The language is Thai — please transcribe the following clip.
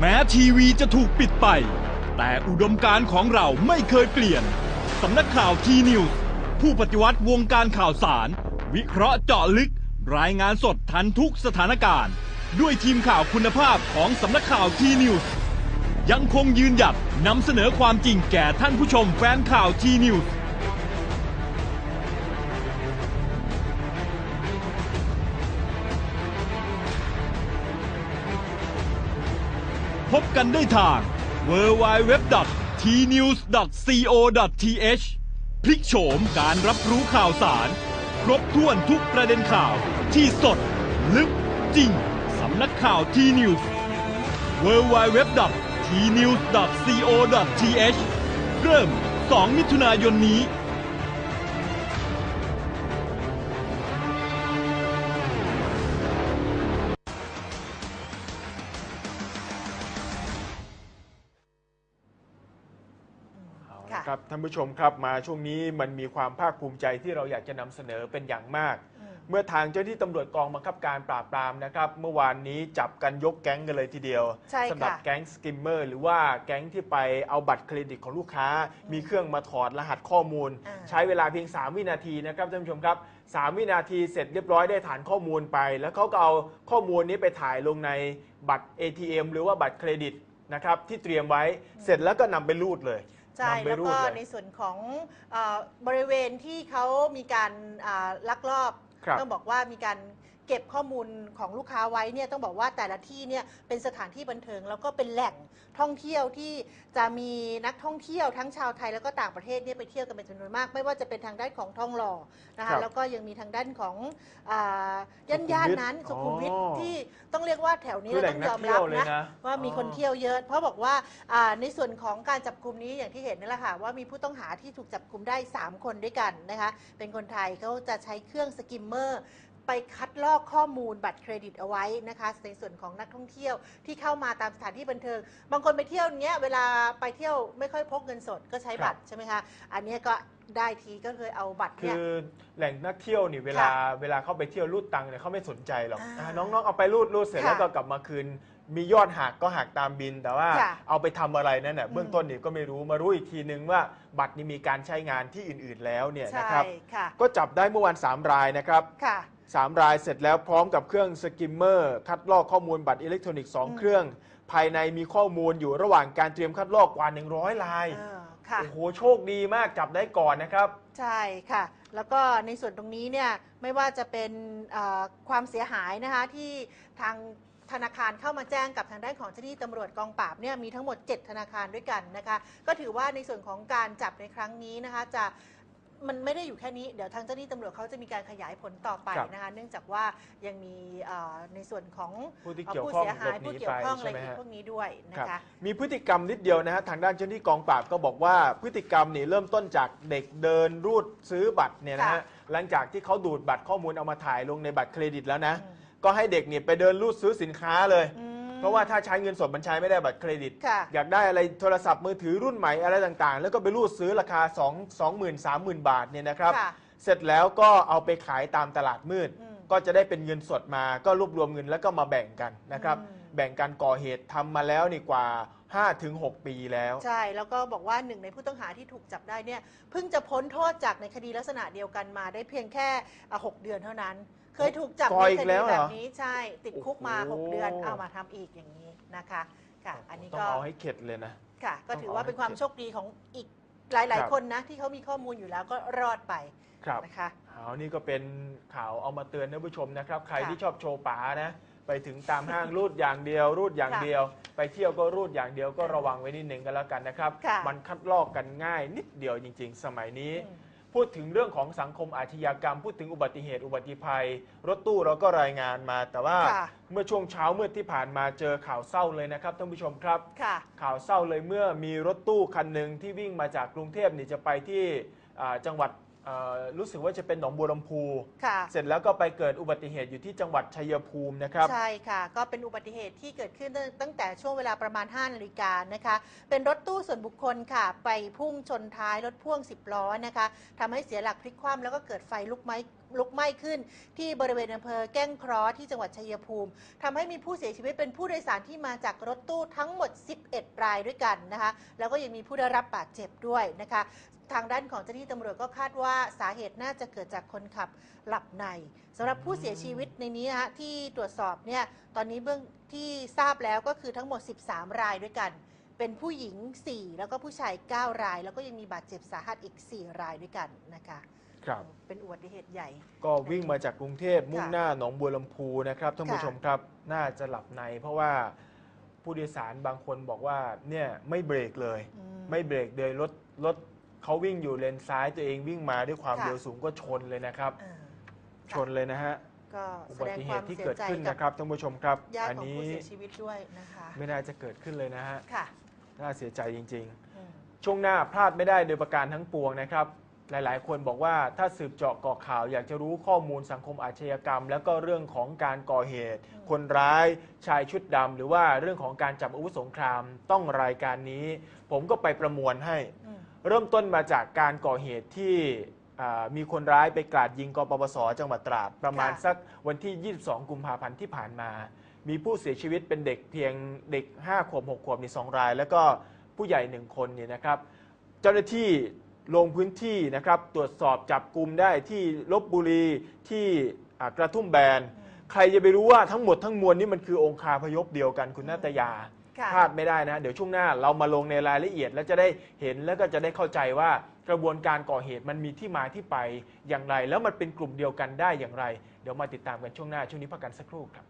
แม้ทีวีจะถูกปิดไป แต่อุดมการณ์ของเราไม่เคยเปลี่ยน สำนักข่าวทีนิวส์ผู้ปฏิวัติวงการข่าวสาร วิเคราะห์เจาะลึก รายงานสดทันทุกสถานการณ์ ด้วยทีมข่าวคุณภาพของสำนักข่าวทีนิวส์ยังคงยืนหยัดนำเสนอความจริงแก่ท่านผู้ชมแฟนข่าวทีนิวส์ บกันได้ทาง www.tnews.co.th พลิกโฉมการรับรู้ข่าวสาร ครบถ้วนทุกประเด็นข่าวที่สด ลึก จริง สำนักข่าวทีนิวส์ www.tnews.co.th เริ่ม 2 มิถุนายนนี้ เอาละค่ะครับท่านผู้ชมครับมาช่วงนี้มันมีความภาคภูมิใจที่เราอยากจะนำเสนอเป็นอย่างมากอืมเมื่อทางเจ้าหน้าที่ตำรวจกองบังคับการปราบปรามนะครับเมื่อวานนี้จับกันยกแก๊งกันเลยทีเดียวใช่ค่ะสำหรับแก๊งสกิมเมอร์หรือว่าแก๊งที่ไปเอาบัตรเครดิตของลูกค้า มีเครื่องมาถอดรหัสข้อมูลอ่าใช้เวลาเพียง 3 วินาทีนะครับท่านผู้ชมครับ3วินาทีเสร็จเรียบร้อยได้ฐานข้อมูลไป แล้วเขาก็เอาข้อมูลนี้ไปถ่ายลงในบัตร ATM หรือว่าบัตรเครดิตนะครับที่เตรียมไว้เสร็จแล้วก็นำไปรูดเลย ใช่นำไปแล้วรูก็ดเลยในส่วนของเออบริเวณที่เขามีการอ่าลักลอบครับต้องบอกว่ามีการ เก็บข้อมูลของลูกค้าไว้เนี่ยต้องบอกว่าแต่ละที่เนี่ยเป็นสถานที่บันเทิง แล้วก็เป็นแหล่งท่องเที่ยวที่จะมีนักท่องเที่ยวทั้งชาวไทยแล้วก็ต่างประเทศเนี่ยไปเที่ยวกันเป็นจำนวนมาก ไม่ว่าจะเป็นทางด้านของทองหล่อนะครัคะบแล้วก็ยังมีทางด้านของอ่าย่านสุขุมวิทย่านนั้นสุขุมวิทอ๋อ ที่ต้องเรียกว่าแถวนี้คือเราแหล่ต้องงนัยกอมเที่รัยวบเลยนะ นะ ว่ามีคนอ๋อเที่ยวเยอะ เพราะบอกว่าอ่าในส่วนของการจับกลุ่มนี้อย่างที่เห็นนี่แหละค่ะว่ามีผู้ต้องหาที่ถูกจับกลุ่มได้ 3 คนด้วยกันนะคะ เป็นคนไทยเขาจะใช้เครื่องสกิมเมอร์ ไปคัดลอกข้อมูลบัตรเครดิตเอาไว้นะคะในส่วนของนักท่องเที่ยวที่เข้ามาตามสถานที่บันเทิง บางคนไปเที่ยวเนี้ยเวลาไปเที่ยวไม่ค่อยพกเงินสดก็ใช้บัตรใช่ไหมคะอันเนี้ยก็ได้ทีก็เคยเอาบัตรคืเนี่ย อแหล่งนักเที่ยวนี่เวลาค่ะเวลาเขาไปเที่ยวรูดตังค์เนี่ยเขาไม่สนใจหรอกอ่าอ่าน้องๆเอาไปรูดรูดเสร็จค่ะแล้วก็กลับมาคืน มียอดหักก็หักตามบิน แต่ว่าค่ะเอาไปทำอะไรนั่นน่ะอืมเบื้องต้นนี่ก็ไม่รู้มารู้อีกทีนึงว่าบัตรนี่มีการใช้งานที่อื่นๆแล้วเนี่ยใช่นะครับ ค่ะ ก็จับได้เมื่อวัน3รายนะครับ ค่ะ สามรายเสร็จแล้วพร้อมกับเครื่องสกิมเมอร์ คัดลอกข้อมูลบัตรอิเล็กทรอนิกส์สองอืม เครื่อง ภายในมีข้อมูลอยู่ระหว่างการเตรียมคัดลอกกว่า 100 ลายเออค่ะ โอ้โหโชคดีมากจับได้ก่อนนะครับ ใช่ค่ะ แล้วก็ในส่วนตรงนี้เนี่ยไม่ว่าจะเป็นเอ่อความเสียหายนะคะที่ทาง ธนาคารเข้ามาแจ้งกับทางด้านของเจ้าหน้าที่ตำรวจกองปราบเนี่ยมีทั้งหมด 7 ธนาคารด้วยกันนะคะ ก็ถือว่าในส่วนของการจับในครั้งนี้นะคะจะมันไม่ได้อยู่แค่นี้เดี๋ยวทางเจ้าหน้าที่ตำรวจเขาจะมีการขยายผลต่อไปครับนะคะเนื่องจากว่ายังมีเอ่อในส่วนของผู้ที่เอ่อเกี่ยวผู้ข้องเสียหายหลบหนีผู้เกี่ยวข้องอะไรไปใช่ไหมอีกฮะพวกนี้ด้วยนะครัคะ บมีพฤติกรรมนิดเดียวนะฮะทางด้านเจ้าหน้าที่กองปราบก็บอกว่าพฤติกรรมนี่เริ่มต้นจากเด็กเดินรูดซื้อบัตรเนี่ยนะฮะค่ะหลังจากที่เขาดูดบัตรข้อมูลเอามาถ่ายลงในบัตรเครดิตแล้วนะ อืม ก็ให้เด็กเนี่ยไปเดินรูดซื้อสินค้าเลย อืม เพราะว่าถ้าใช้เงินสดมันใช้ไม่ได้บัตรเครดิต ค่ะอยากได้อะไรโทรศัพท์มือถือรุ่นใหม่อะไรต่างๆ แล้วก็ไปรูดซื้อราคา 2 20,000 30,000 บาทเนี่ยนะครับ ค่ะเสร็จแล้วก็เอาไปขายตามตลาดมืด อืมก็จะได้เป็นเงินสดมาก็รวบรวมเงินแล้วก็มาแบ่งกันนะครับ อืม แบ่งกันก่อเหตุทำมาแล้วนี่กว่า 5-6ปีแล้ว ใช่ แล้วก็บอกว่าหนึ่งในผู้ต้องหาที่ถูกจับได้เนี่ยเพิ่งจะพ้นโทษจากในคดีลักษณะเดียวกันมาได้เพียงแค่อะ6เดือนเท่านั้น เคยถูกจับก่อในอีกคแล้ดีวเหรอแบบนี้ใช่ติดคุกมา โอ้โห 6 เดือนเอามาทำอีกอย่างนี้นะคะค่ะ อันนี้ต้องก็เอาให้เข็ดเลยนะ ค่ะ ก็ต้องถือว่าเอาให้เป็นความเข็ดโชคดีของอีกหลายครัๆบคนนะ ที่เขามีข้อมูลอยู่แล้วก็รอดไปครับ นะคะ เอานี่ก็เป็นข่าวเอามาเตือนท่านผู้ชมนะครับ ใครค่ะที่ชอบโชว์ป๋านะ ไปถึงตามห้างรูดอย่างเดียว รูดอย่างค่ะ เดียว ไปเที่ยวก็รูดอย่างเดียวก็ระวังไว้นิดหนึ่งกันแล้วกันนะครับ ค่ะมันคัดลอกกันง่ายนิดเดียวจริง ๆ สมัยนี้ อืม พูดถึงเรื่องของสังคมอาชญากรรม พูดถึงอุบัติเหตุอุบัติภัย รถตู้เราก็รายงานมา แต่ว่าค่ะ เมื่อช่วงเช้ามืดที่ผ่านมาเจอข่าวเศร้าเลยนะครับท่านผู้ชมครับ ค่ะ ข่าวเศร้าเลยเมื่อมีรถตู้คันหนึ่งที่วิ่งมาจากกรุงเทพนี่จะไปที่อ่าจังหวัด เอ่อรู้สึกว่าจะเป็นหนองบัวลำพู ค่ะ เสร็จแล้วก็ไปเกิดอุบัติเหตุอยู่ที่จังหวัดชัยภูมินะครับ ใช่ค่ะ ก็เป็นอุบัติเหตุที่เกิดขึ้นตั้งตั้งแต่ช่วงเวลาประมาณ 5 นาฬิกานะคะ เป็นรถตู้ส่วนบุคคลค่ะ ไปพุ่งชนท้ายรถพ่วง 10 ล้อนะคะทำให้เสียหลักพลิกคว่ำแล้วก็เกิดไฟลุกไหม้ลุกไหม้ขึ้น ที่บริเวณอำเภอแก้งเคราะห์ที่จังหวัดชัยภูมิทำให้มีผู้เสียชีวิตเป็นผู้โดยสารที่มาจากรถตู้ทั้งหมด 11 รายด้วยกันนะคะ แล้วก็ยังมีผู้ได้รับบาดเจ็บด้วยนะคะ ทางด้านของเจ้าหน้าที่ตำรวจก็คาดว่าสาเหตุน่าจะเกิดจากคนขับหลับในสำหรับผู้เสียชีวิตในนี้นะฮะที่ตรวจสอบเนี่ยตอนนี้เบื้องที่ทราบแล้วก็คือทั้งหมด 13 รายด้วยกัน เป็นผู้หญิง 4 แล้วก็ผู้ชาย 9 ราย แล้วก็ยังมีบาดเจ็บสาหัสอีก 4 รายด้วยกันนะคะครับเป็นอุบัติเหตุใหญ่ ก็วิ่งมาจากกรุงเทพมุ่งหน้าหนองบัวลำพูนะครับท่านผู้ค่ะชมครับน่าจะหลับใน เพราะว่าผู้โดยสารบางคนบอกว่าเนี่ยไม่เบรกเลยอืไม่เบรกเลยรถรถ เขาวิ่งอยู่เลนซ้ายตัวเองวิ่งมาด้วยความค่ะ เร็วสูงก็ชนเลยนะครับเออชนเลยนะฮะก็อุแสบัดงติเหความตุที่เสียเกิดใจขึ้นกับนะครับท่านผู้ชมครับ ญาติอัของนี้ผู้เสียชีวิตด้วยนะคะไม่น่าจะเกิดขึ้นเลยนะฮะค่ะน่าเสียใจจริงอืมๆช่วงหน้าพลาดไม่ได้โดยประการทั้งปวงนะครับ หลายๆ คนบอกว่าถ้าสืบเจาะก่อข่าว อยากจะรู้ข้อมูลสังคมอาชญากรรม แล้วก็เรื่องของการก่อเหตุ อืม คนร้ายชายชุดดำหรือว่าเรื่องของการจับอาวุธสงครามต้องรายการนี้ ผมก็ไปประมวลให้ อืม เริ่มต้นมาจากการก่อเหตุที่อ่ามีคนร้ายไปกราดยิงกปปส จังหวัดตราด ประมาณค่ะสักวันที่ 22 กุมภาพันธ์ที่ผ่านมา มีผู้เสียชีวิตเป็นเด็กเพียงเด็ก 5 ขวบ 6 ขวบมีสองราย แล้วก็ผู้ใหญ่ 1 คนเนี่ยนะครับ เจ้าหน้าที่ลงพื้นที่นะครับ ตรวจสอบจับกลุ่มได้ที่ลบบุรีที่อ่ากระทุ่มแบน ใครจะไปรู้ว่าทั้งหมดทั้งมวลนี่มันคือองคาพยพเดียวกันคุณนาตยา ค่ะ พลาดไม่ได้นะ เดี๋ยวช่วงหน้าเรามาลงในรายละเอียด แล้วจะได้เห็นแล้วก็จะได้เข้าใจว่ากระบวนการก่อเหตุมันมีที่มาที่ไปอย่างไร แล้วมันเป็นกลุ่มเดียวกันได้อย่างไร เดี๋ยวมาติดตามกันช่วงหน้าช่วงนี้พักกันสักครู่ครับ